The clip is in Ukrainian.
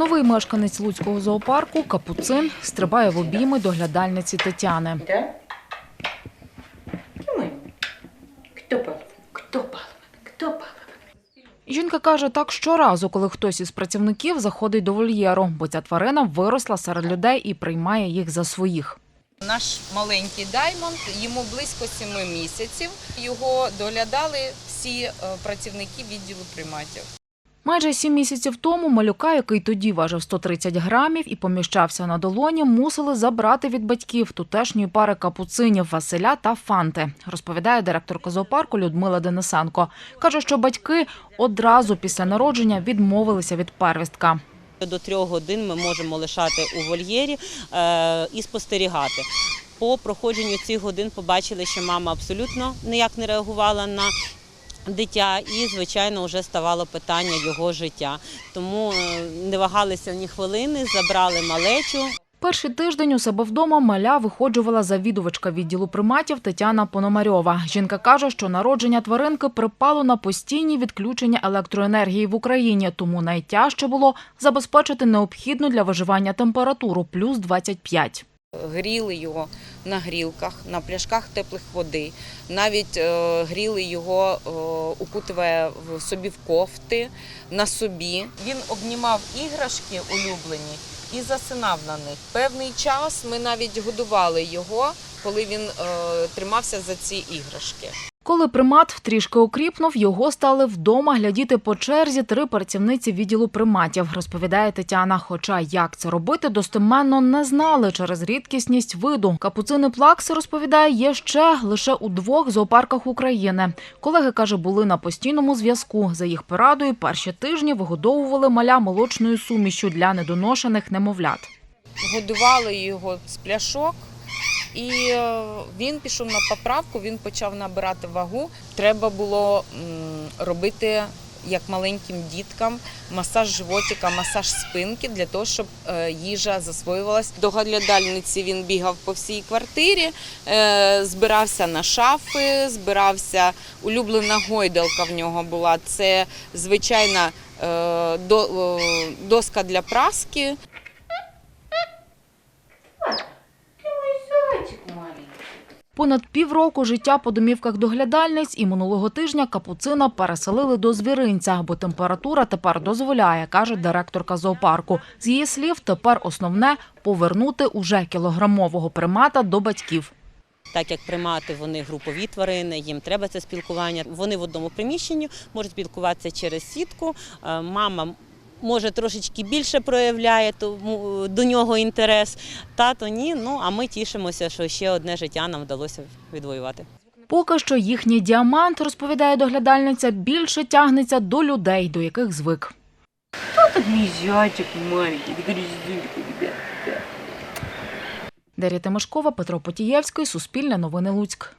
Новий мешканець Луцького зоопарку Капуцин стрибає в обійми доглядальниці Тетяни. Да? Жінка каже, так щоразу, коли хтось із працівників заходить до вольєру, бо ця тварина виросла серед людей і приймає їх за своїх. Наш маленький Даймонд, йому близько семи місяців. Його доглядали всі е, працівники відділу приматів. Майже сім місяців тому малюка, який тоді важив 130 грамів і поміщався на долоні, мусили забрати від батьків тутешньої пари капуцинів Василя та Фанти, розповідає директорка зоопарку Людмила Денисенко. Каже, що батьки одразу після народження відмовилися від первістка. До трьох годин ми можемо лишати у вольєрі е, і спостерігати. По проходженню цих годин побачили, що мама абсолютно ніяк не реагувала на дитя, і, звичайно, вже ставало питання його життя. Тому е, не вагалися ні хвилини, забрали малечу. Перший тиждень у себе вдома маля виходжувала завідувачка відділу приматів Тетяна Пономарьова. Жінка каже, що народження тваринки припало на постійні відключення електроенергії в Україні, тому найтяжче було забезпечити необхідну для виживання температуру – плюс 25. Гріли його на грілках, на пляшках теплих води. Навіть е, гріли його, е, укутує в собі в кофти, на собі. Він обнімав іграшки улюблені і засинав на них. Певний час ми навіть годували його, коли він е, тримався за ці іграшки. Коли примат трішки окріпнув, його стали вдома глядіти по черзі три працівниці відділу приматів, розповідає Тетяна. Хоча як це робити, достеменно не знали через рідкісність виду. Капуцини плакси, розповідає, є ще лише у двох зоопарках України. Колеги, каже, були на постійному зв'язку. За їх порадою перші тижні вигодовували маля молочною сумішю для недоношених немовлят. годували його з пляшок. І е, він пішов на поправку, він почав набирати вагу. Треба було робити як маленьким діткам масаж животика, масаж спинки для того, щоб е, їжа засвоювалась. До доглядальниці він бігав по всій квартирі, е, збирався на шафи, збирався. Улюблена гойдалка в нього була. Це звичайна до- доска для праски. Понад півроку життя по домівках доглядальниць і минулого тижня капуцина переселили до звіринця, бо температура тепер дозволяє, каже директорка зоопарку. З її слів, тепер основне повернути уже кілограмового примата до батьків. Так як примати вони групові тварини, їм треба це спілкування. Вони в одному приміщенні можуть спілкуватися через сітку. Е, Мама може трошечки більше проявляє тому до нього інтерес. Тато ні. Ну а ми тішимося, що ще одне життя нам вдалося відвоювати. Поки що їхній діамант, розповідає доглядальниця, більше тягнеться до людей, до яких звик. Кто мой зайчик маленький? Говоришь. Дар'я Тимошкова, Петро Потієвський, Суспільне новини Луцьк.